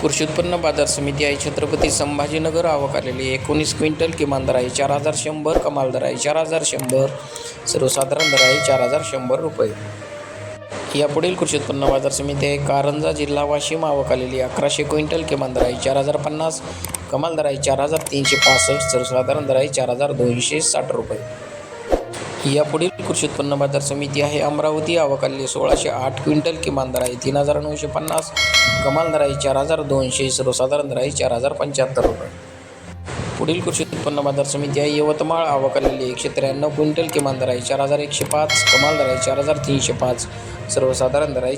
कृषी उत्पन्न बाजार समिती आहे छत्रपती संभाजीनगर आवक आलेली एकोणीस क्विंटल किमान दर आहे. चार हजार शंभर कमाल दर आहे. चार हजार शंभर सर्वसाधारण दर आहे. चार हजार शंभर रुपये. यापुढील कृषी उत्पन्न बाजार समिती आहे. कारंजा जिल्हा वाशिम आवक आलेली अकराशे क्विंटल किमान दर आहे. चार हजार पन्नास कमाल दर आहे. चार हजार तीनशे पासष्ट सर्वसाधारण दर आहे. चार हजार दोनशे साठ रुपये. यापुढील कृषी उत्पन्न बाजार समिती आहे अमरावती. आवक सोळाशे आठ क्विंटल किमान दर आहे तीन हजार नऊशे पन्नास कमाल दर आहे चार हजार दोनशे सर्वसाधारण दर आहे चार हजार पंच्याहत्तर रुपये. पुढील कृषी उत्पन्न बाजार समिती आहे यवतमाळ. आवक एकशे त्र्याण्णव क्विंटल किमान दर आहे चार हजार एकशे पाच कमाल दर आहे चार हजार तीनशे पाच सर्वसाधारण दर आहे